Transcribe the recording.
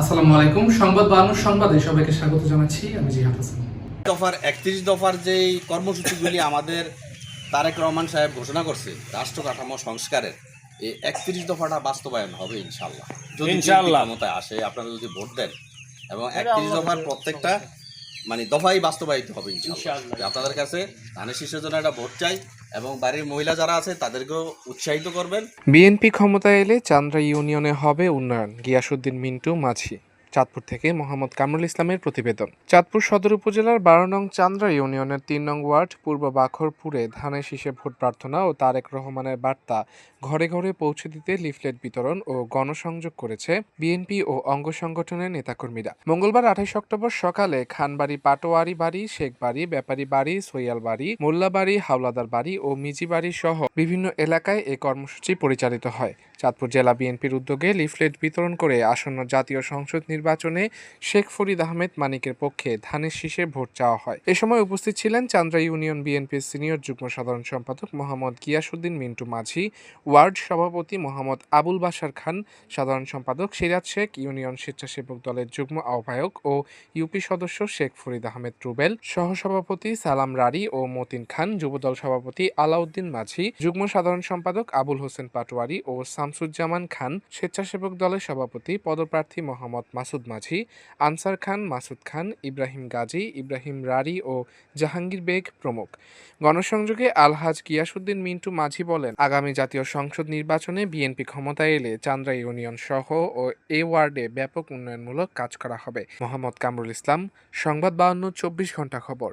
আসসালামু আলাইকুম। সংবাদ বাহান্ন সংবাদে সবাইকে স্বাগত জানাচ্ছি। আমি জিহাদ হাসান। দফার একত্রিশ দফার যেই কর্মসূচিগুলি আমাদের তারেক রহমান সাহেব ঘোষণা করছে রাষ্ট্র কাঠামো সংস্কারের এই একত্রিশ দফাটা বাস্তবায়ন হবে ইনশাল্লাহ যদি ইনশাআল্লাহ। বিএনপি ক্ষমতায় আসে আপনারা যদি ভোট দেন এবং একত্রিশ দফার প্রত্যেকটা মানে দফাই বাস্তবায়িত হবে ইনশাল্লাহ আপনাদের কাছে ধানের শীর্ষের জন্য একটা ভোট চাই এবং বাড়ির মহিলা যারা আছে, তাদেরকেও উৎসাহিত করবেন। বিএনপি ক্ষমতায় এলে চান্দ্রা ইউনিয়নে হবে উন্নয়ন। গিয়াসুদ্দিন মিন্টু, মাঝি। চাঁদপুর থেকে মোহাম্মদ কামরুল ইসলামের প্রতিবেদন। চাঁদপুর সদর উপজেলার বারো নং চান্দ্রা ইউনিয়নের তিন নং ওয়ার্ড পূর্ব বাখরপুরে ধানের শীষে ভোট প্রার্থনা ও তারেক রহমানের বার্তা ঘরে ঘরে পৌঁছে দিতে লিফলেট বিতরণ ও গণসংযোগ করেছে বিএনপি ও অঙ্গ সংগঠনের নেতাকর্মীরা। মঙ্গলবার আঠাইশ অক্টোবর সকালে খানবাড়ি, পাটোয়ারি বাড়ি শেখ বাড়ি ব্যাপারী বাড়ি, সৈয়াল বাড়ি মোল্লা বাড়ি হাওলাদার বাড়ি ও মিজি বাড়ি সহ বিভিন্ন এলাকায় এ কর্মসূচি পরিচালিত হয়। চাঁদপুর জেলা বিএনপির উদ্যোগে লিফলেট বিতরণ করে আসন্ন জাতীয় সংসদ নির্বাচনে শেখ ফরিদ আহমেদ মানিকের পক্ষে ধানের শীষে ভোট চাওয়া হয়। এ সময় উপস্থিত ছিলেন চান্দ্রা ইউনিয়ন বিএনপির সিনিয়র যুগ্ম সাধারণ সম্পাদক মোহাম্মদ গিয়াসুদ্দিন মিন্টু মাঝি, ওয়ার্ড সভাপতি মোহাম্মদ আবুল বাশার খান, সাধারণ সম্পাদক সিরাজ শেখ, ইউনিয়ন স্বেচ্ছাসেবক দলের যুগ্ম আহ্বায়ক ও ইউপি সদস্য শেখ ফরিদ আহমেদ রুবেল, সহসভাপতি সালাম রারি ও মতিন খান, যুবদল সভাপতি আলাউদ্দিন মাঝি, যুগ্ম সাধারণ সম্পাদক আবুল হোসেন পাটোয়ারি ও শামসুজ্জামান খান, স্বেচ্ছাসেবক দলের সভাপতি, পদপ্রার্থী মোহাম্মদ মাসুদ মাঝি, আনসার খান মাসুদ খান, ইব্রাহিম গাজী, ইব্রাহিম রারি ও জাহাঙ্গীর বেগ প্রমুখ। গণসংযোগে আলহাজ গিয়াসুদ্দিন মিন্টু মাঝি বলেন, আগামী জাতীয় সংসদ নির্বাচনে বিএনপি ক্ষমতায় এলে চান্দ্রা ইউনিয়ন সহ ও এ ওয়ার্ডে ব্যাপক উন্নয়নমূলক কাজ করা হবে। মোহাম্মদ কামরুল ইসলাম, সংবাদ বাহান্ন চব্বিশ ঘণ্টা খবর।